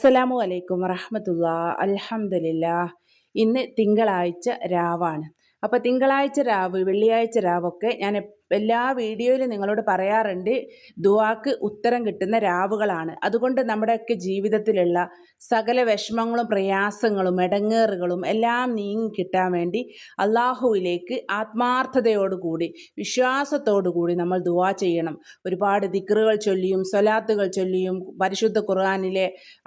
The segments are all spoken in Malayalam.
അസ്സലാമു അലൈക്കും വറഹമത്തുള്ള. അലഹമില്ല ഇന്ന് തിങ്കളാഴ്ച രാവാണ്. അപ്പോൾ തിങ്കളാഴ്ച രാവ് വെള്ളിയാഴ്ച രാവൊക്കെ ഞാൻ എല്ലാ വീഡിയോയിലും നിങ്ങളോട് പറയാറുണ്ട് ദുവാക്ക് ഉത്തരം കിട്ടുന്ന രാവുകളാണ്. അതുകൊണ്ട് നമ്മുടെയൊക്കെ ജീവിതത്തിലുള്ള സകല വിഷമങ്ങളും പ്രയാസങ്ങളും ഇടങ്ങേറുകളും എല്ലാം നീങ്ങി കിട്ടാൻ വേണ്ടി അള്ളാഹുവിലേക്ക് ആത്മാർത്ഥതയോടുകൂടി വിശ്വാസത്തോടുകൂടി നമ്മൾ ദുവാ ചെയ്യണം. ഒരുപാട് ദിക്റുകൾ ചൊല്ലിയും സ്വലാത്തുകൾ ചൊല്ലിയും പരിശുദ്ധ ഖുർആാനിലെ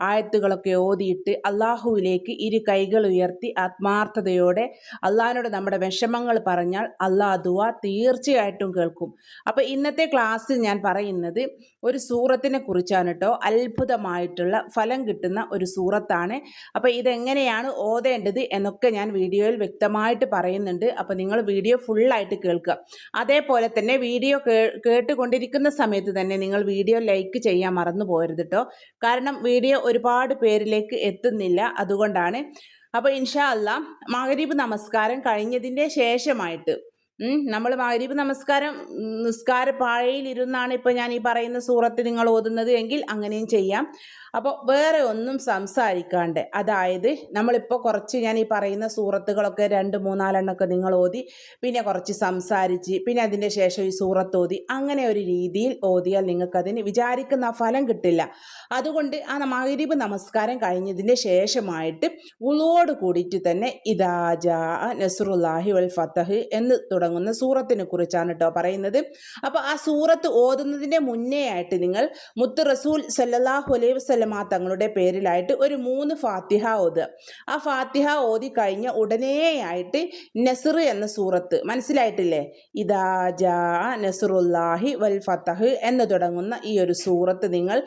ആയത്തുകളൊക്കെ ഓതിയിട്ട് അള്ളാഹുവിലേക്ക് ഇരു കൈകൾ ഉയർത്തി ആത്മാർത്ഥതയോടെ അള്ളാഹിനോട് നമ്മുടെ വിഷമങ്ങൾ പറഞ്ഞാൽ അള്ളാഹ് ദുവ തീർച്ചയായിട്ടും കേൾക്കും. അപ്പോൾ ഇന്നത്തെ ക്ലാസ്സിൽ ഞാൻ പറയുന്നത് ഒരു സൂറത്തിനെ കുറിച്ചാണ് കേട്ടോ അത്ഭുതമായിട്ടുള്ള ഫലം കിട്ടുന്ന ഒരു സൂറത്താണ്. അപ്പോൾ ഇതെങ്ങനെയാണ് ഓതേണ്ടത് എന്നൊക്കെ ഞാൻ വീഡിയോയിൽ വ്യക്തമായിട്ട് പറയുന്നുണ്ട്. അപ്പോൾ നിങ്ങൾ വീഡിയോ ഫുള്ളായിട്ട് കേൾക്കുക. അതേപോലെ തന്നെ വീഡിയോ കേട്ടുകൊണ്ടിരിക്കുന്ന സമയത്ത് തന്നെ നിങ്ങൾ വീഡിയോ ലൈക്ക് ചെയ്യാൻ മറന്നു പോകരുത് കേട്ടോ കാരണം വീഡിയോ ഒരുപാട് പേരിലേക്ക് എത്തുന്നില്ല. അതുകൊണ്ടാണ്. അപ്പോൾ ഇൻഷാ അല്ല മകരീബ് നമസ്കാരം കഴിഞ്ഞതിന്റെ ശേഷമായിട്ട് നമ്മൾ മകരീബ് നമസ്കാരം നിസ്കാര പാഴയിലിരുന്നാണ് ഇപ്പോൾ ഞാൻ ഈ പറയുന്ന സൂറത്ത് നിങ്ങൾ ഓതുന്നത് എങ്കിൽ അങ്ങനെയും ചെയ്യാം. അപ്പോൾ വേറെ ഒന്നും സംസാരിക്കാണ്ട് അതായത് നമ്മളിപ്പോൾ കുറച്ച് ഞാൻ ഈ പറയുന്ന സൂറത്തുകളൊക്കെ രണ്ട് മൂന്നാലെണ്ണമൊക്കെ നിങ്ങൾ ഓതി പിന്നെ കുറച്ച് സംസാരിച്ച് പിന്നെ അതിന്റെ ശേഷം ഈ സൂറത്ത് ഓതി അങ്ങനെ ഒരു രീതിയിൽ ഓതിയാൽ നിങ്ങൾക്കതിന് വിചാരിക്കുന്ന ഫലം കിട്ടില്ല. അതുകൊണ്ട് ആ മകരീബ് നമസ്കാരം കഴിഞ്ഞതിന്റെ ശേഷമായിട്ട് ഉളോട് കൂടിയിട്ട് തന്നെ ഇദാജ നസുറുല്ലാഹി വൽ ഫത്തഹ് എന്ന് തുടങ്ങുന്ന സൂറത്തിനെ കുറിച്ചാണ് കേട്ടോ പറയുന്നത്. അപ്പോൾ ആ സൂറത്ത് ഓതുന്നതിന്റെ മുന്നേ ആയിട്ട് നിങ്ങൾ മുത്ത് റസൂൽ സല്ലാഹു അലൈഹി വസല്ലമ തങ്ങളുടെ പേരിലായിട്ട് ഒരു മൂന്ന് ഫാത്തിഹ ഓതുക. ആ ഫാത്തിഹ ഓതി കഴിഞ്ഞ ഉടനെയായിട്ട് നസ്ർ എന്ന സൂറത്ത് മനസ്സിലായിട്ടില്ലേ? ഇദാ ജാ നസ്റുല്ലാഹി വൽ ഫത്തഹ് എന്ന് തുടങ്ങുന്ന ഈ ഒരു സൂറത്ത് നിങ്ങൾ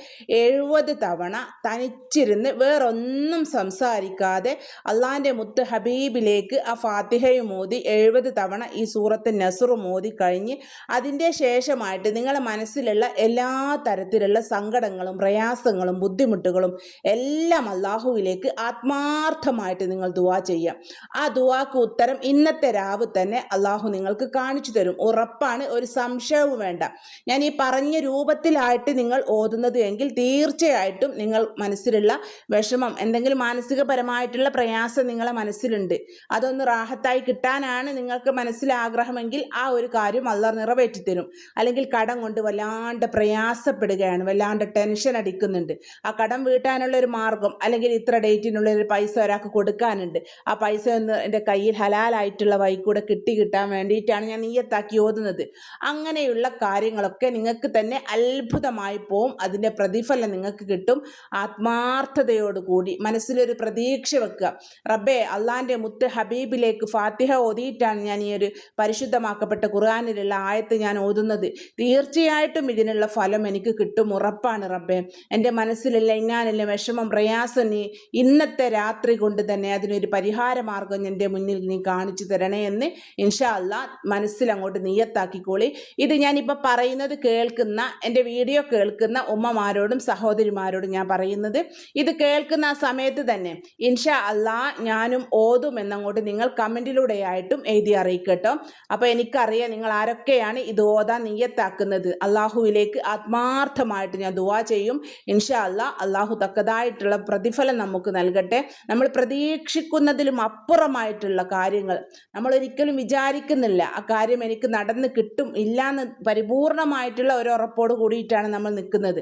എഴുപത് തവണ തനിച്ചിരുന്ന് വേറൊന്നും സംസാരിക്കാതെ അള്ളാഹിന്റെ മുത്ത് ഹബീബിലേക്ക് ആ ഫാത്തിഹയും ഓതി എഴുപത് തവണ ഈ സൂറത്ത് നസറും മോദി കഴിഞ്ഞ് അതിന്റെ ശേഷമായിട്ട് നിങ്ങളുടെ മനസ്സിലുള്ള എല്ലാ തരത്തിലുള്ള സങ്കടങ്ങളും പ്രയാസങ്ങളും ബുദ്ധിമുട്ടുകളും എല്ലാം അള്ളാഹുവിലേക്ക് ആത്മാർത്ഥമായിട്ട് നിങ്ങൾ ദുവാ ചെയ്യാം ആ ദുവാക്ക് ഉത്തരം ഇന്നത്തെ രാവ് തന്നെ അള്ളാഹു നിങ്ങൾക്ക് കാണിച്ചു തരും. ഉറപ്പാണ് ഒരു സംശയവും വേണ്ട. ഞാൻ ഈ പറഞ്ഞ രൂപത്തിലായിട്ട് നിങ്ങൾ ഓതുന്നത് എങ്കിൽ തീർച്ചയായിട്ടും നിങ്ങൾ മനസ്സിലുള്ള വിഷമം എന്തെങ്കിലും മാനസികപരമായിട്ടുള്ള പ്രയാസം നിങ്ങളെ മനസ്സിലുണ്ട്. അതൊന്ന് റാഹത്തായി കിട്ടാനാണ് നിങ്ങൾക്ക് മനസ്സിൽ ആഗ്രഹമെങ്കിൽ ആ ഒരു കാര്യം അല്ല നിറവേറ്റി തരും അല്ലെങ്കിൽ കടം കൊണ്ട് വല്ലാണ്ട് പ്രയാസപ്പെടുകയാണ് വല്ലാണ്ട് ടെൻഷൻ അടിക്കുന്നുണ്ട്. ആ കടം വീട്ടാനുള്ള ഒരു മാർഗം അല്ലെങ്കിൽ ഇത്ര ഡേറ്റിനുള്ള ഒരു പൈസ ഒരാൾക്ക് കൊടുക്കാനുണ്ട്. ആ പൈസ ഒന്ന് എന്റെ കയ്യിൽ ഹലാലായിട്ടുള്ള വഴി കൂടെ കിട്ടി കിട്ടാൻ വേണ്ടിയിട്ടാണ് ഞാൻ നീയത്താക്കി ഓതുന്നത്. അങ്ങനെയുള്ള കാര്യങ്ങളൊക്കെ നിങ്ങൾക്ക് തന്നെ അത്ഭുതമായി പോവും. അതിന്റെ പ്രതിഫലം നിങ്ങൾക്ക് കിട്ടും. ആത്മാർത്ഥതയോടുകൂടി മനസ്സിലൊരു പ്രതീക്ഷ വെക്കുക. റബ്ബേ അള്ളാന്റെ മുത്ത് ഹബീബിലേക്ക് ഫാത്തിഹ ഓതിയിട്ടാണ് ഞാൻ ഈ ഒരു പരിശുദ്ധമാക്കപ്പെട്ട ഖുർആാനിലുള്ള ആയത്ത് ഞാൻ ഓതുന്നത്. തീർച്ചയായിട്ടും ഇതിനുള്ള ഫലം എനിക്ക് കിട്ടും ഉറപ്പാണ് റബ്ബേ. എന്റെ മനസ്സിലുള്ള ഇങ്ങാനുള്ള വിഷമം പ്രയാസം നീ ഇന്നത്തെ രാത്രി കൊണ്ട് തന്നെ അതിനൊരു പരിഹാര മാർഗം എന്റെ മുന്നിൽ നീ കാണിച്ചു തരണേ എന്ന് ഇൻഷാ അല്ല മനസ്സിൽ അങ്ങോട്ട് നീയത്താക്കിക്കോളി ഇത് ഞാനിപ്പോൾ പറയുന്നത് കേൾക്കുന്ന എന്റെ വീഡിയോ കേൾക്കുന്ന ഉമ്മമാരോടും സഹോദരിമാരോടും ഞാൻ പറയുന്നത് ഇത് കേൾക്കുന്ന ആ സമയത്ത് തന്നെ ഇൻഷാ അല്ലാ ഞാനും ഓതും എന്നങ്ങോട്ട് നിങ്ങൾ കമന്റിലൂടെയായിട്ടും എഴുതി അറിയിക്കട്ടോ. അപ്പോൾ എനിക്കറിയാം നിങ്ങൾ ആരൊക്കെയാണ് ഇത് ഓതാൻ നീയത്താക്കുന്നത് അള്ളാഹുവിലേക്ക് ആത്മാർത്ഥമായിട്ട് ഞാൻ ദുവാ ചെയ്യും. ഇൻഷാ അല്ലാ അള്ളാഹു തക്കതായിട്ടുള്ള പ്രതിഫലം നമുക്ക് നൽകട്ടെ. നമ്മൾ പ്രതീക്ഷിക്കുന്നതിലും അപ്പുറമായിട്ടുള്ള കാര്യങ്ങൾ. നമ്മൾ ഒരിക്കലും വിചാരിക്കുന്നില്ല ആ കാര്യം എനിക്ക് നടന്ന് കിട്ടും ഇല്ലാന്ന് പരിപൂർണമായിട്ടുള്ള ഒരു ഉറപ്പോട് കൂടിയിട്ടാണ് നമ്മൾ നിൽക്കുന്നത്.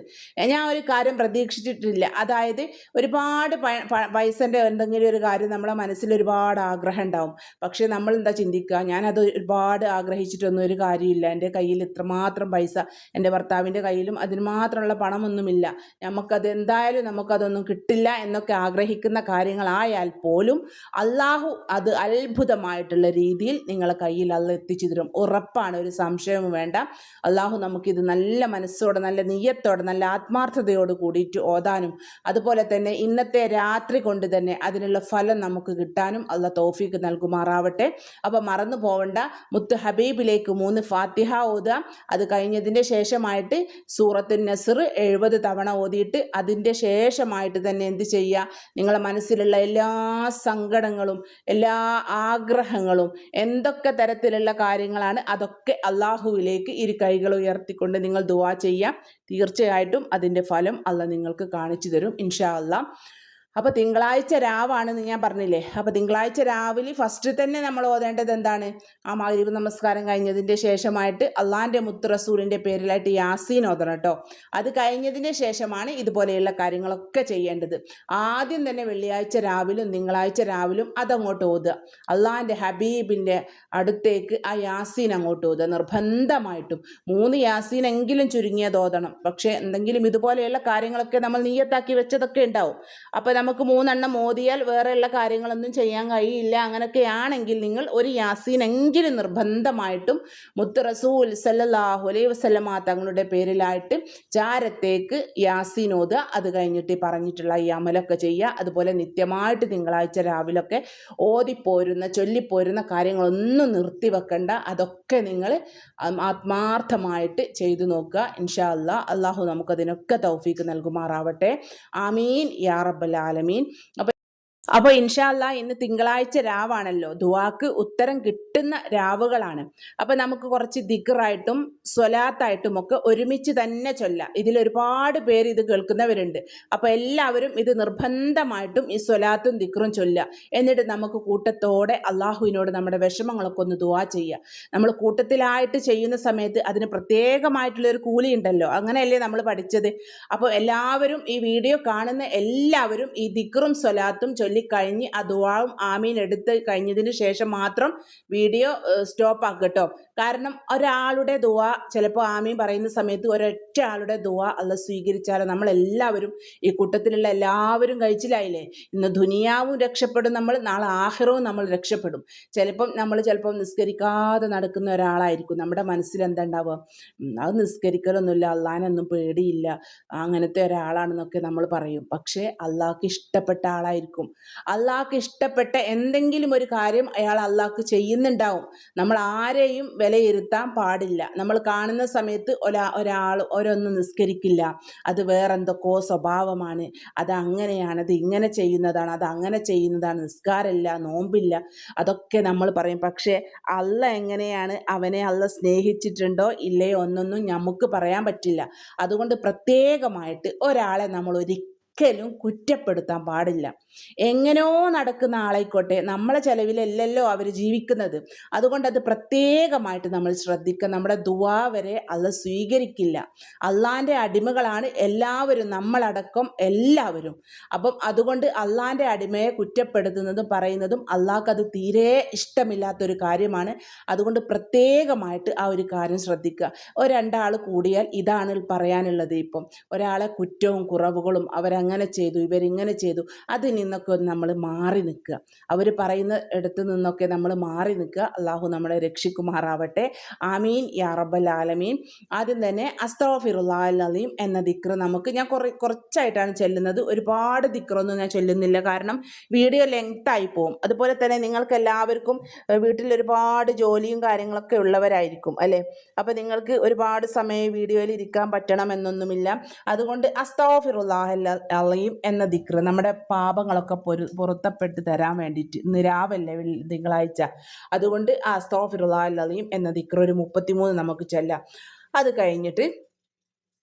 ഞാൻ ഒരു കാര്യം പ്രതീക്ഷിച്ചിട്ടില്ല. അതായത് ഒരുപാട് പൈസന്റെ എന്തെങ്കിലും ഒരു കാര്യം നമ്മളെ മനസ്സിൽ ഒരുപാട് ആഗ്രഹം ഉണ്ടാവും. പക്ഷേ നമ്മൾ എന്താ ചിന്തിക്കുക? ഞാനത് ഒരുപാട് ആഗ്രഹിച്ചിട്ടൊന്നും ഒരു കാര്യമില്ല. എന്റെ കയ്യിൽ ഇത്രമാത്രം പൈസ എന്റെ ഭർത്താവിന്റെ കയ്യിലും അതിന് മാത്രമുള്ള പണമൊന്നുമില്ല. നമുക്കത് എന്തായാലും നമുക്കതൊന്നും കിട്ടില്ല എന്നൊക്കെ ആഗ്രഹിക്കുന്ന കാര്യങ്ങളായാൽ പോലും അള്ളാഹു അത് അത്ഭുതമായിട്ടുള്ള രീതിയിൽ നിങ്ങളെ കയ്യിൽ അള്ള എത്തിച്ചു തരും. ഉറപ്പാണ് ഒരു സംശയവും വേണ്ട. അള്ളാഹു നമുക്കിത് നല്ല മനസ്സോടെ നല്ല നീയത്തോടെ നല്ല ആത്മാർത്ഥതയോട് കൂടിയിട്ട് ഓതാനും അതുപോലെ തന്നെ ഇന്നത്തെ രാത്രി കൊണ്ട് തന്നെ അതിനുള്ള ഫലം നമുക്ക് കിട്ടാനും അള്ള തോഫീക്ക് നൽകുമാറാവട്ടെ. അപ്പോൾ മറന്നു പോവണ്ട മുത്ത് ഹബീബിലേക്ക് മൂന്ന് ഫാത്തിഹ ഓതുക. അത് കഴിഞ്ഞതിന്റെ ശേഷമായിട്ട് സൂറത്തു നസർ എഴുപത് തവണ ഓതിയിട്ട് അതിന്റെ ശേഷമായിട്ട് തന്നെ എന്ത് ചെയ്യുക? നിങ്ങളെ മനസ്സിലുള്ള എല്ലാ സങ്കടങ്ങളും എല്ലാ ആഗ്രഹങ്ങളും എന്തൊക്കെ തരത്തിലുള്ള കാര്യങ്ങളാണ് അതൊക്കെ അള്ളാഹുവിലേക്ക് ഇരു കൈകൾ ഉയർത്തിക്കൊണ്ട് നിങ്ങൾ ദുവാ ചെയ്യുക. തീർച്ചയായിട്ടും അതിന്റെ ഫലം അല്ല നിങ്ങൾക്ക് കാണിച്ചു തരും ഇൻഷാ അല്ലാ അപ്പോൾ തിങ്കളാഴ്ച രാവാണെന്ന് ഞാൻ പറഞ്ഞില്ലേ? അപ്പോൾ തിങ്കളാഴ്ച രാവിലെ ഫസ്റ്റ് തന്നെ നമ്മൾ ഓതേണ്ടത് എന്താണ്? ആ മഗ്രിബ് നമസ്കാരം കഴിഞ്ഞതിന്റെ ശേഷമായിട്ട് അള്ളാന്റെ മുത്ത് റസൂലിന്റെ പേരിലായിട്ട് യാസീൻ ഓതണം കേട്ടോ. അത് കഴിഞ്ഞതിന്റെ ശേഷമാണ് ഇതുപോലെയുള്ള കാര്യങ്ങളൊക്കെ ചെയ്യേണ്ടത്. ആദ്യം തന്നെ വെള്ളിയാഴ്ച രാവിലും തിങ്കളാഴ്ച രാവിലും അതങ്ങോട്ട് ഓതുക. അള്ളാന്റെ ഹബീബിന്റെ അടുത്തേക്ക് ആ യാസീൻ അങ്ങോട്ട് ഓതുക. നിർബന്ധമായിട്ടും. മൂന്ന് യാസീനെങ്കിലും ചുരുങ്ങിയത് ഓതണം. പക്ഷേ എന്തെങ്കിലും ഇതുപോലെയുള്ള കാര്യങ്ങളൊക്കെ നമ്മൾ നീയത്താക്കി വെച്ചതൊക്കെ ഉണ്ടാവും. അപ്പോൾ നമുക്ക് മൂന്നെണ്ണം മോദിയാൽ വേറെയുള്ള കാര്യങ്ങളൊന്നും ചെയ്യാൻ കഴിയില്ല. അങ്ങനെയൊക്കെയാണെങ്കിൽ നിങ്ങൾ ഒരു യാസീനെങ്കിലും നിർബന്ധമായിട്ടും മുത്ത് റസൂൽ സല്ലല്ലാഹു അലൈഹി വസല്ലമ തങ്ങളുടെ പേരിലായിട്ട് ചാരത്തേക്ക് യാസീൻ ഓതുക അത് കഴിഞ്ഞിട്ട് പറഞ്ഞിട്ടുള്ള ഈ അമലൊക്കെ ചെയ്യുക. അതുപോലെ നിത്യമായിട്ട് തിങ്കളാഴ്ച രാവിലൊക്കെ ഓതിപ്പോരുന്ന ചൊല്ലിപ്പോരുന്ന കാര്യങ്ങളൊന്നും നിർത്തി വെക്കണ്ട അതൊക്കെ നിങ്ങൾ ആത്മാർത്ഥമായിട്ട് ചെയ്തു നോക്കുക. ഇൻഷാ അള്ളാഹു നമുക്കതിനൊക്കെ തൗഫീക്ക് നൽകുമാറാവട്ടെ. ആമീൻ. യാ ആലമീൻ അപ്പോൾ അപ്പോൾ ഇൻഷാല്ല ഇന്ന് തിങ്കളാഴ്ച രാവാണല്ലോ. ദുവാക്ക് ഉത്തരം കിട്ടുന്ന രാവുകളാണ്. അപ്പോൾ നമുക്ക് കുറച്ച് ദിഗറായിട്ടും സ്വലാത്തായിട്ടും ഒക്കെ ഒരുമിച്ച് തന്നെ ചൊല്ലാം. ഇതിൽ ഒരുപാട് പേര് ഇത് കേൾക്കുന്നവരുണ്ട്. അപ്പോൾ എല്ലാവരും ഇത് നിർബന്ധമായിട്ടും ഈ സ്വലാത്തും ദിക്റും ചൊല്ലുക. എന്നിട്ട് നമുക്ക് കൂട്ടത്തോടെ അള്ളാഹുവിനോട് നമ്മുടെ വിഷമങ്ങളൊക്കെ ഒന്ന് ദുവാ ചെയ്യുക. നമ്മൾ കൂട്ടത്തിലായിട്ട് ചെയ്യുന്ന സമയത്ത് അതിന് പ്രത്യേകമായിട്ടുള്ളൊരു കൂലി ഉണ്ടല്ലോ. അങ്ങനെയല്ലേ നമ്മൾ പഠിച്ചത്? അപ്പോൾ എല്ലാവരും ഈ വീഡിയോ കാണുന്ന എല്ലാവരും ഈ ദിക്റും സ്വലാത്തും ചൊല്ലിക്കഴിഞ്ഞ് ആ ദുവാവും ആമീൻ എടുത്ത് കഴിഞ്ഞതിന് ശേഷം മാത്രം വീഡിയോ സ്റ്റോപ്പ് ആക്കുക കേട്ടോ. കാരണം ഒരാളുടെ ദുവ ചിലപ്പോൾ ആമീൻ പറയുന്ന സമയത്ത് ഒരൊറ്റ ആളുടെ ദുവ അല്ല സ്വീകരിച്ചാലോ നമ്മളെല്ലാവരും ഈ കൂട്ടത്തിലുള്ള എല്ലാവരും കഴിച്ചിലായില്ലേ? ഇന്ന് ദുനിയാവും രക്ഷപ്പെടും നമ്മൾ നാളെ ആഹ്റവും നമ്മൾ രക്ഷപ്പെടും. ചിലപ്പം നമ്മൾ ചിലപ്പം നിസ്കരിക്കാതെ നടക്കുന്ന ഒരാളായിരിക്കും. നമ്മുടെ മനസ്സിൽ എന്താ ഉണ്ടാവുക ഉം, അത് നിസ്കരിക്കലൊന്നുമില്ല അള്ളാനൊന്നും പേടിയില്ല അങ്ങനത്തെ ഒരാളാണെന്നൊക്കെ നമ്മൾ പറയും. പക്ഷേ അള്ളാഹ്ക്ക് ഇഷ്ടപ്പെട്ട ആളായിരിക്കും. അള്ളാഹ്ക്ക് ഇഷ്ടപ്പെട്ട എന്തെങ്കിലും ഒരു കാര്യം അയാൾ അള്ളാഹ്ക്ക് ചെയ്യുന്നുണ്ടാവും. നമ്മൾ ആരെയും വിലയിരുത്താൻ പാടില്ല. നമ്മൾ കാണുന്ന സമയത്ത് ഒരാ ഒരാൾ ഓരോന്നും നിസ്കരിക്കില്ല. അത് വേറെന്തൊക്കെയോ സ്വഭാവമാണ്. അത് അങ്ങനെയാണ് അത് ഇങ്ങനെ ചെയ്യുന്നതാണ് അത് അങ്ങനെ ചെയ്യുന്നതാണ്. നിസ്കാരമില്ല നോമ്പില്ല. അതൊക്കെ നമ്മൾ പറയും. പക്ഷേ അല്ല എങ്ങനെയാണ് അവനെ അല്ല സ്നേഹിച്ചിട്ടുണ്ടോ ഇല്ലയോ എന്നൊന്നും നമുക്ക് പറയാൻ പറ്റില്ല. അതുകൊണ്ട് പ്രത്യേകമായിട്ട് ഒരാളെ നമ്മൾ ഒരിക്കലും കുറ്റപ്പെടുത്താൻ പാടില്ല. എങ്ങനെയോ നടക്കുന്ന ആളായിക്കോട്ടെ നമ്മളെ ചെലവിലല്ലല്ലോ അവർ ജീവിക്കുന്നത്. അതുകൊണ്ട് അത് പ്രത്യേകമായിട്ട് നമ്മൾ ശ്രദ്ധിക്കുക. നമ്മുടെ ദുവാ വരെ അത് സ്വീകരിക്കില്ല. അള്ളാന്റെ അടിമകളാണ് എല്ലാവരും നമ്മളടക്കം എല്ലാവരും. അപ്പം അതുകൊണ്ട് അള്ളാന്റെ അടിമയെ കുറ്റപ്പെടുത്തുന്നതും പറയുന്നതും അള്ളാഹ്ക്ക് അത് തീരെ ഇഷ്ടമില്ലാത്തൊരു കാര്യമാണ്. അതുകൊണ്ട് പ്രത്യേകമായിട്ട് ആ ഒരു കാര്യം ശ്രദ്ധിക്കുക. ഒരു രണ്ടാൾ കൂടിയാൽ ഇതാണ് പറയാനുള്ളത് ഇപ്പം. ഒരാളെ കുറ്റവും കുറവുകളും അവരങ്ങനെ ചെയ്തു ഇവരിങ്ങനെ ചെയ്തു. അതിൽ നിന്നൊക്കെ നമ്മൾ മാറി നിൽക്കുക. അവർ പറയുന്ന ഇടത്ത് നിന്നൊക്കെ നമ്മൾ മാറി നിൽക്കുക. അള്ളാഹു നമ്മളെ രക്ഷിക്കുമാറാവട്ടെ. ആമീൻ. യാ ആലമീൻ. ആദ്യം തന്നെ അസ്തോഫിറുല്ലാലീം എന്ന ദിക്ർ നമുക്ക് ഞാൻ കുറേ കുറച്ചായിട്ടാണ് ചെല്ലുന്നത്. ഒരുപാട് ദിക്റൊന്നും ഞാൻ ചെല്ലുന്നില്ല. കാരണം വീഡിയോ ലെങ്ത് ആയി പോകും അതുപോലെ തന്നെ നിങ്ങൾക്ക് എല്ലാവർക്കും വീട്ടിൽ ഒരുപാട് ജോലിയും കാര്യങ്ങളൊക്കെ ഉള്ളവരായിരിക്കും അല്ലേ? അപ്പോൾ നിങ്ങൾക്ക് ഒരുപാട് സമയം വീഡിയോയിൽ ഇരിക്കാൻ പറ്റണം എന്നൊന്നുമില്ല. അതുകൊണ്ട് അസ്തോഫിറുല്ലാഹല്ലീം എന്ന ദിക്ർ നമ്മുടെ പാപങ്ങളൊക്കെ പൊരു പുറത്തപ്പെട്ട് തരാൻ വേണ്ടിയിട്ട് ഇന്ന് രാവല്ലേ വെള്ളി- തിങ്കളാഴ്ച. അതുകൊണ്ട് ആ സ്തോഫിറുള്ള അസ്തോഫിറുല്ലാഹല്ലീം എന്ന ദിക്ർ ഒരു മുപ്പത്തിമൂന്ന് നമുക്ക് ചെല്ലാം. അത് കഴിഞ്ഞിട്ട്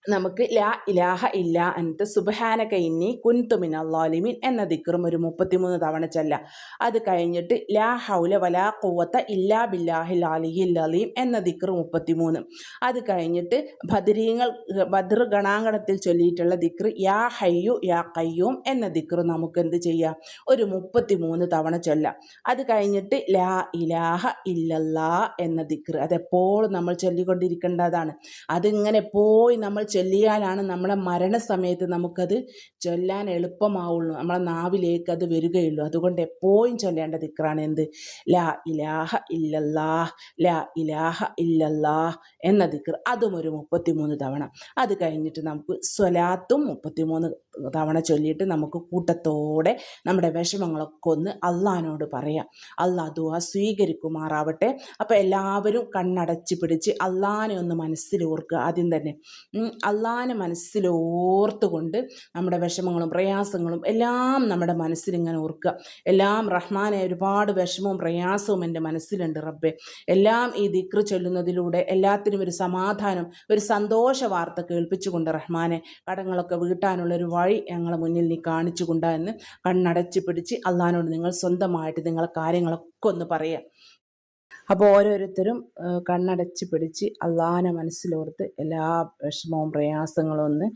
നമുക്ക് ലാ ഇലാഹ ഇല്ല അൻത സുബഹാന കൈന്നി കുൻതു മിനൽ ളാലിമീൻ എന്ന ദിക്റും ഒരു മുപ്പത്തിമൂന്ന് തവണ ചെല്ല. അത് കഴിഞ്ഞിട്ട് ലാ ഹൗല വലാ കൂവത്ത ഇല്ലാ ബില്ലാഹി ലാലിഹി അലീം എന്ന ദിക്ർ മുപ്പത്തിമൂന്ന്. അത് കഴിഞ്ഞിട്ട് ബദരീങ്ങൾ ബദർ ഗണാങ്കണത്തിൽ ചൊല്ലിയിട്ടുള്ള ദിക്ർ യാ ഹയ്യു യാ കയ്യൂം എന്ന ദിക്ർ നമുക്ക് എന്ത് ചെയ്യാം? ഒരു മുപ്പത്തിമൂന്ന് തവണ ചൊല്ല. അത് കഴിഞ്ഞിട്ട് ലാ ഇലാഹ ഇല്ലല്ലാ എന്ന ദിക്ർ അതെപ്പോഴും നമ്മൾ ചൊല്ലിക്കൊണ്ടിരിക്കേണ്ടതാണ്. അതിങ്ങനെ പോയി നമ്മൾ ചൊല്ലിയാലാണ് നമ്മളെ മരണസമയത്ത് നമുക്കത് ചൊല്ലാൻ എളുപ്പമാവുള്ളൂ. നമ്മളെ നാവിലേക്ക് അത് വരികയുള്ളൂ. അതുകൊണ്ട് എപ്പോഴും ചൊല്ലേണ്ട ദിക്റാണ് എന്ത്? ലാ ഇലാഹ ഇല്ലല്ലാ ലാ ഇലാഹ ഇല്ലല്ലാ എന്ന ദിക്ർ അതും ഒരു മുപ്പത്തിമൂന്ന് തവണ. അത് കഴിഞ്ഞിട്ട് നമുക്ക് സ്വലാത്തും മുപ്പത്തിമൂന്ന് തവണ ചൊല്ലിയിട്ട് നമുക്ക് കൂട്ടത്തോടെ നമ്മുടെ വിഷമങ്ങളൊക്കെ ഒന്ന് അള്ളഹാനോട് പറയാം. അള്ളാഹ് ദുവ സ്വീകരിക്കുമാറാവട്ടെ. അപ്പോൾ എല്ലാവരും കണ്ണടച്ച് പിടിച്ച് അള്ളാഹാനെ ഒന്ന് മനസ്സിൽ ഓർക്കുക. ആദ്യം തന്നെ. അള്ളാഹാനെ മനസ്സിലോർത്തുകൊണ്ട് നമ്മുടെ വിഷമങ്ങളും പ്രയാസങ്ങളും എല്ലാം നമ്മുടെ മനസ്സിൽ ഇങ്ങനെ ഓർക്കുക. എല്ലാം റഹ്മാനെ ഒരുപാട് വിഷമവും പ്രയാസവും എന്റെ മനസ്സിലുണ്ട് റബ്ബെ. എല്ലാം ഈ ദിക്ർ ചൊല്ലുന്നതിലൂടെ എല്ലാത്തിനും ഒരു സമാധാനം ഒരു സന്തോഷ വാർത്ത കേൾപ്പിച്ചുകൊണ്ട് റഹ്മാനെ കടങ്ങളൊക്കെ വീട്ടാനുള്ള ഒരു വഴി ഞങ്ങളെ മുന്നിൽ നീ കാണിച്ചു കൊണ്ടാ എന്ന് കണ്ണടച്ച് പിടിച്ച് അള്ളഹാനോട് നിങ്ങൾ സ്വന്തമായിട്ട് നിങ്ങളെ കാര്യങ്ങളൊക്കെ ഒന്ന് പറയാം അപ്പോൾ ഓരോരുത്തരും കണ്ണടച്ച് പിടിച്ച് അള്ളാഹാനെ മനസ്സിലോർത്ത് എല്ലാ വിഷമവും പ്രയാസങ്ങളും ഒന്ന്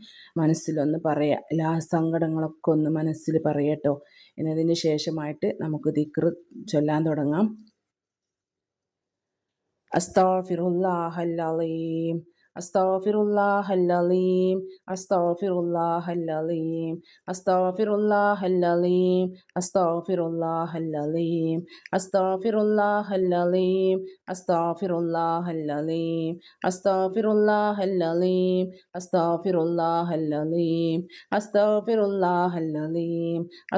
മനസ്സിലൊന്ന് പറയാം. എല്ലാ സങ്കടങ്ങളൊക്കെ ഒന്ന് മനസ്സിൽ പറയട്ടോ എന്നതിന് ശേഷമായിട്ട് നമുക്ക് ദിക്ർ ചൊല്ലാൻ തുടങ്ങാം. അസ്താഫിറുല്ലാഹല്ലീം അസ്താഫിറുല്ലാഹല്ലീം അസ്താഫിറുല്ലാഹല്ലീം അസ്താഫിറുല്ലാഹല്ലീം അസ്താഫിറുല്ലാഹല്ലീം അസ്താഫിറുല്ലാഹല്ലീം അസ്താഫിറുല്ലാഹല്ലീം അസ്താഫിറുല്ലാഹല്ലീം അസ്താഫിറുല്ലാഹല്ലീം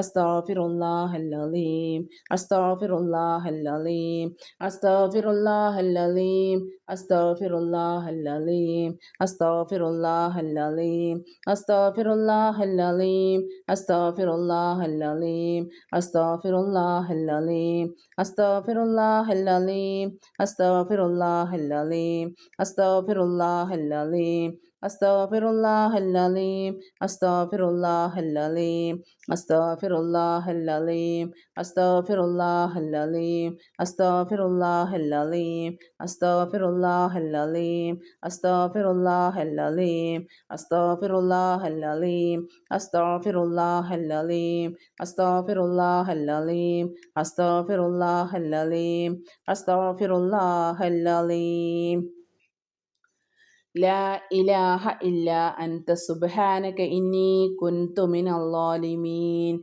അസ്താഫിറുല്ലാഹല്ലീം അസ്താഫിറുല്ലാഹല്ലീം അസ്താഫിറുല്ലാഹല്ലീം അസ്താഫിറുല്ലാഹല്ലീം أستغفر الله العظيم أستغفر الله العظيم أستغفر الله العظيم أستغفر الله العظيم أستغفر الله العظيم أستغفر الله العظيم أستغفر الله العظيم أستغفر الله العظيم أستغفر الله العظيم أستغفر الله العظيم أستغفر الله العظيم أستغفر الله العظيم أستغفر الله العظيم أستغفر الله العظيم أستغفر الله العظيم أستغفر الله العظيم أستغفر الله العظيم أستغفر الله العظيم أستغفر الله العظيم. أستغفر الله العظيم. لا إله إلا أنت. سبحانك إني كنت من الظالمين.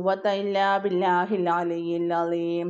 കൂവത്ത ഇല്ല ബില്ലാഹിൽ അലീം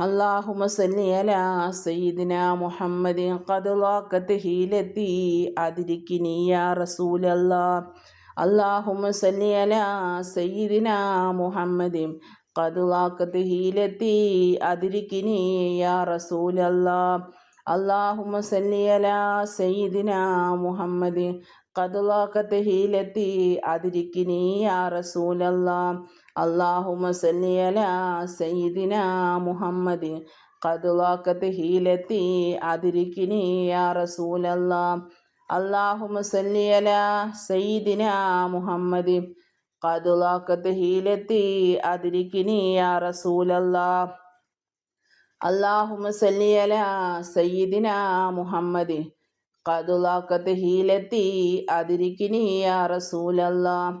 اللهم صل على سيدنا محمد قد لاقت هيلتي أدركني يا رسول الله اللهم صل على سيدنا محمد قد ضاقت هيلتي أدركني يا رسول الله اللهم صل على سيدنا محمد قد ضاقت هيلتي أدركني يا رسول الله اللهم صل على سيدنا محمد قد ضاقت هيلتي أدركني يا رسول الله اللهم صل على سيدنا محمد قد ضاقت هيلتي أدركني يا رسول الله اللهم صل على سيدنا محمد قد ضاقت هيلتي أدركني يا رسول الله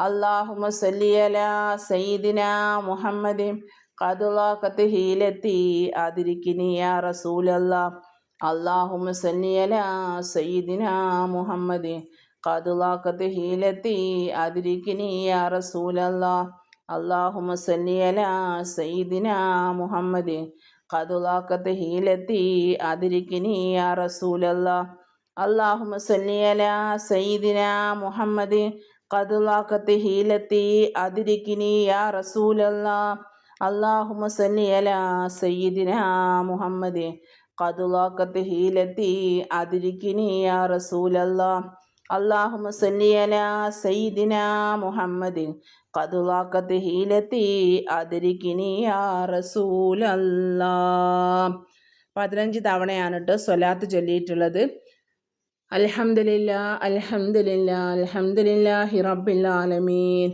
اللهم صل على سيدنا محمد قد ضاقت هيلتي أدركني يا رسول الله اللهم صل على سيدنا محمد قد ضاقت هيلتي أدركني يا رسول الله اللهم صل على سيدنا محمد قد ضاقت هيلتي أدركني يا رسول الله اللهم صل على سيدنا محمد കതുലാക്കത്ത് ഹീലത്തി അതിരിക്കിനി യാ റസൂലല്ല. അള്ളാഹുമ സല്ലി അല സയ്യിദിന മുഹമ്മദ്. കതുലാക്കത്ത് ഹീലത്തി അതിരിക്കിനി യാ റസൂലല്ല. അള്ളാഹുമ സല്ലി അല സയ്യിദിന മുഹമ്മദ്. കതുലാക്കത്ത് ഹീലത്തി അതിരിക്കിനി യാ റസൂലല്ല. പതിനഞ്ച് തവണയാണ് കേട്ടോ സ്വലാത്ത് ചൊല്ലിയിട്ടുള്ളത്. അൽഹംദുലില്ല അലഹമില്ല അലഹമില്ലാഹി റബ്ബിൽ ആലമീൻ.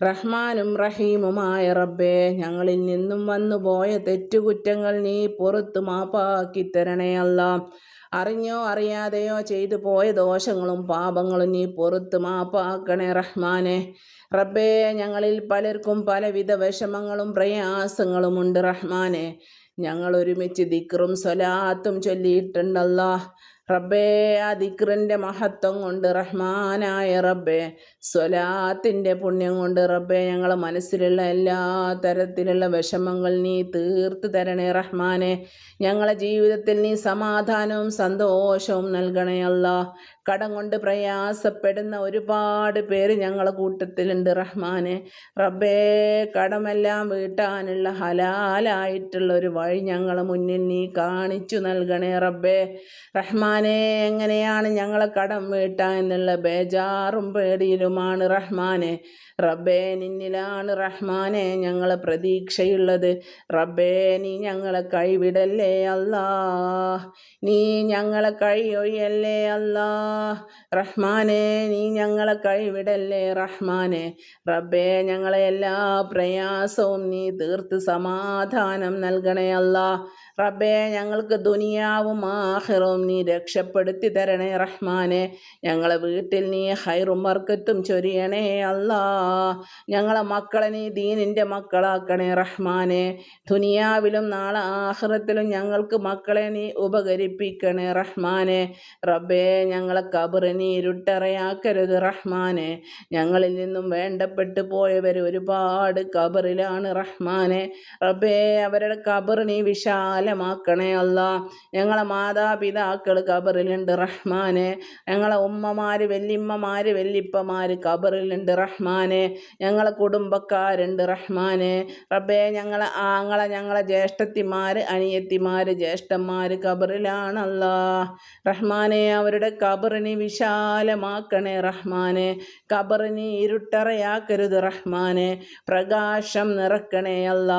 റഹ്മാനും റഹീമുമായ റബ്ബേ ഞങ്ങളിൽ നിന്നും വന്നു പോയ തെറ്റുകുറ്റങ്ങൾ നീ പുറത്തു മാപ്പാക്കി തരണേ അല്ല. അറിഞ്ഞോ അറിയാതെയോ ചെയ്തു പോയ ദോഷങ്ങളും പാപങ്ങളും നീ പുറത്ത് മാപ്പാക്കണേ റഹ്മാനെ. റബ്ബേ ഞങ്ങളിൽ പലർക്കും പലവിധ വിഷമങ്ങളും പ്രയാസങ്ങളുമുണ്ട് റഹ്മാനെ. ഞങ്ങൾ ഒരുമിച്ച് ദിക്റും സ്വലാത്തും ചൊല്ലിയിട്ടുണ്ടല്ലോ റബ്ബേ ആ ദിക്റിന്റെ മഹത്വം കൊണ്ട് റഹ്മാനായ റബ്ബേ സ്വലാത്തിന്റെ പുണ്യം കൊണ്ട് റബ്ബെ ഞങ്ങളെ മനസ്സിലുള്ള എല്ലാ തരത്തിലുള്ള വിഷമങ്ങൾ നീ തീർത്ത് തരണേ റഹ്മാനെ. ഞങ്ങളെ ജീവിതത്തിൽ നീ സമാധാനവും സന്തോഷവും നൽകണേ കടം കൊണ്ട് പ്രയാസപ്പെടുന്ന ഒരുപാട് പേര് ഞങ്ങളെ കൂട്ടത്തിലുണ്ട് റഹ്മാനെ. റബ്ബേ കടമെല്ലാം വീട്ടാനുള്ള ഹലാലായിട്ടുള്ള ഒരു വഴി ഞങ്ങളെ മുന്നിൽ നീ കാണിച്ചു നൽകണേ റബ്ബേ. റഹ്മാനെ എങ്ങനെയാണ് ഞങ്ങളെ കടം വീട്ടാ എന്നുള്ള ബേജാറും പേടിയിലുമാണ് റഹ്മാനെ. റബ്ബേ നിന്നിലാണ് റഹ്മാനെ ഞങ്ങളെ പ്രതീക്ഷയുള്ളത്. റബ്ബേ നീ ഞങ്ങളെ കൈവിടല്ലേ അല്ലാ. നീ ഞങ്ങളെ കൈയൊഴിയല്ലേ അല്ലാ. റഹ്മാനെ നീ ഞങ്ങളെ കൈവിടല്ലേ റഹ്മാനെ. റബ്ബേ ഞങ്ങളെ എല്ലാ പ്രയാസവും നീ തീർത്ത് സമാധാനം നൽകണേ അല്ലാ. റബ്ബേ ഞങ്ങൾക്ക് ദുനിയാവും ആഹിറവും നീ രക്ഷപ്പെടുത്തി തരണേ റഹ്മാനെ. ഞങ്ങളെ വീട്ടിൽ നീ ഹൈറും വർക്കത്തും ചൊരിയണേ അല്ലാ. ഞങ്ങളെ മക്കളെ നീ ദീനിന്റെ മക്കളാക്കണേ റഹ്മാനെ. ദുനിയാവിലും നാളെ ആഹ്റത്തിലും ഞങ്ങൾക്ക് മക്കളെ നീ ഉപകരിപ്പിക്കണേ റഹ്മാനെ. റബ്ബേ ഞങ്ങളെ കബറ് നീ ഇരുട്ടറയാക്കരുത് റഹ്മാനെ. ഞങ്ങളിൽ നിന്നും വേണ്ടപ്പെട്ടു പോയവർ ഒരുപാട് കബറിലാണ് റഹ്മാനെ. റബ്ബേ അവരുടെ കബർ നീ വിശാലമാക്കണേ അല്ല. ഞങ്ങളെ മാതാപിതാക്കൾ കബറിലുണ്ട് റഹ്മാനെ. ഞങ്ങളെ ഉമ്മമാർ വല്യമ്മമാർ വല്യപ്പമാർ കബറിലുണ്ട് റഹ്മാനെ. ഞങ്ങളെ കുടുംബക്കാരുണ്ട് റഹ്മാനെ. റബ്ബേ ഞങ്ങളെ ആങ്ങളെ ഞങ്ങളെ ജ്യേഷ്ഠത്തിമാർ അനിയത്തിമാർ ജ്യേഷ്ഠന്മാർ കബറിലാണല്ല. റഹ്മാനെ അവരുടെ കബറിനെ വിശാലമാക്കണേ റഹ്മാനെ. കബറിനെ ഇരുട്ടറയാക്കരുത് റഹ്മാനെ. പ്രകാശം നിറക്കണേ അല്ല.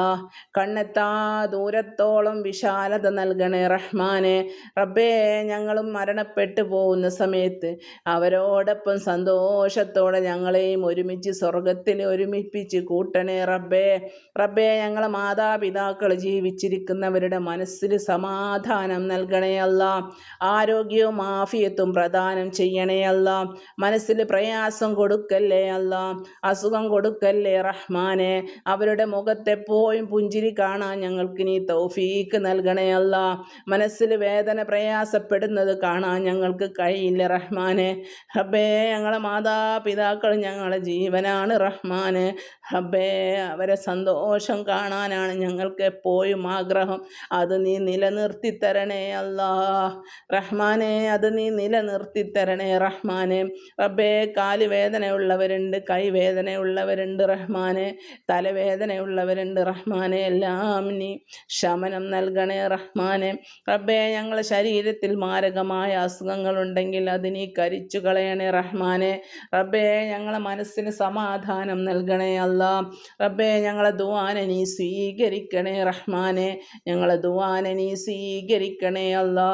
കണ്ണെത്താ ദൂരത്തോളം വിശാലത നൽകണേ റഹ്മാനെ. റബ്ബേ ഞങ്ങളും മരണപ്പെട്ടു പോകുന്ന സമയത്ത് അവരോടൊപ്പം സന്തോഷത്തോടെ ഞങ്ങളെയും ഒരുമിച്ച് സ്വർഗത്തിൽ ഒരുമിപ്പിച്ച് കൂട്ടണേ റബ്ബേ. റബ്ബേ ഞങ്ങളെ മാതാപിതാക്കൾ ജീവിച്ചിരിക്കുന്നവരുടെ മനസ്സിൽ സമാധാനം നൽകണേ അല്ല. ആരോഗ്യവും ആഫിയത്തും പ്രദാനം ചെയ്യണേ അല്ല. മനസ്സിൽ പ്രയാസം കൊടുക്കല്ലേ അല്ല. അസുഖം കൊടുക്കല്ലേ റഹ്മാനെ. അവരുടെ മുഖത്തെപ്പോഴും പുഞ്ചിരി കാണാൻ ഞങ്ങൾക്ക് നീ തൗഫീക്ക് നൽകണേ അല്ല. മനസ്സിൽ വേദന പ്രയാസപ്പെടുന്നത് കാണാൻ ഞങ്ങൾക്ക് കഴിയില്ല റഹ്മാനെ. ഹബേ ഞങ്ങളെ മാതാപിതാക്കൾ ഞങ്ങളെ ജീവനാണ് റഹ്മാന്. ഹബേ അവരെ സന്തോഷം കാണാനാണ് ഞങ്ങൾക്ക് എപ്പോഴും ആഗ്രഹം. അത് നീ നിലനിർത്തി തരണേ അല്ലാ. റഹ്മാനെ അത് നീ നിലനിർത്തി തരണേ റഹ്മാനെ. റബ്ബേ കാൽ വേദനയുള്ളവരുണ്ട് കൈവേദനയുള്ളവരുണ്ട് റഹ്മാനെ. തലവേദനയുള്ളവരുണ്ട് റഹ്മാനെ. എല്ലാം നീ ശമനം നൽകണേ റഹ്മാനെ. റബ്ബേ ഞങ്ങളെ ശരീരത്തിൽ മാരകമായ അസുഖങ്ങളുണ്ടെങ്കിൽ അത് നീ കരിച്ചു കളയണേ റഹ്മാനെ. റബ്ബേ ഞങ്ങളെ മനസ്സിന് സമാധാനം നൽകണേ അല്ല. റബ്ബേ ഞങ്ങളെ ദുവാനെ നീ സ്വീകരിക്കണേ റഹ്മാനെ. ഞങ്ങളെ ദുവാനെ നീ സ്വീകരിക്കണേ അല്ലാ.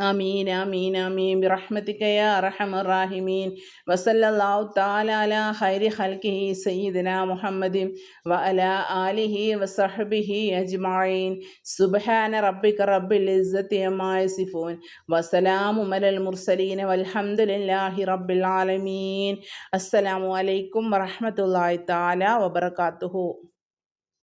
آمين آمين آمين برحمتك يا أرحم الراحمين وصلى الله تعالى على خير خلقه سيدنا محمد وعلى آله وصحبه أجمعين سبحان ربك رب العزة عما يصفون وسلام على المرسلين والحمد لله رب العالمين السلام عليكم ورحمة الله تعالى وبركاته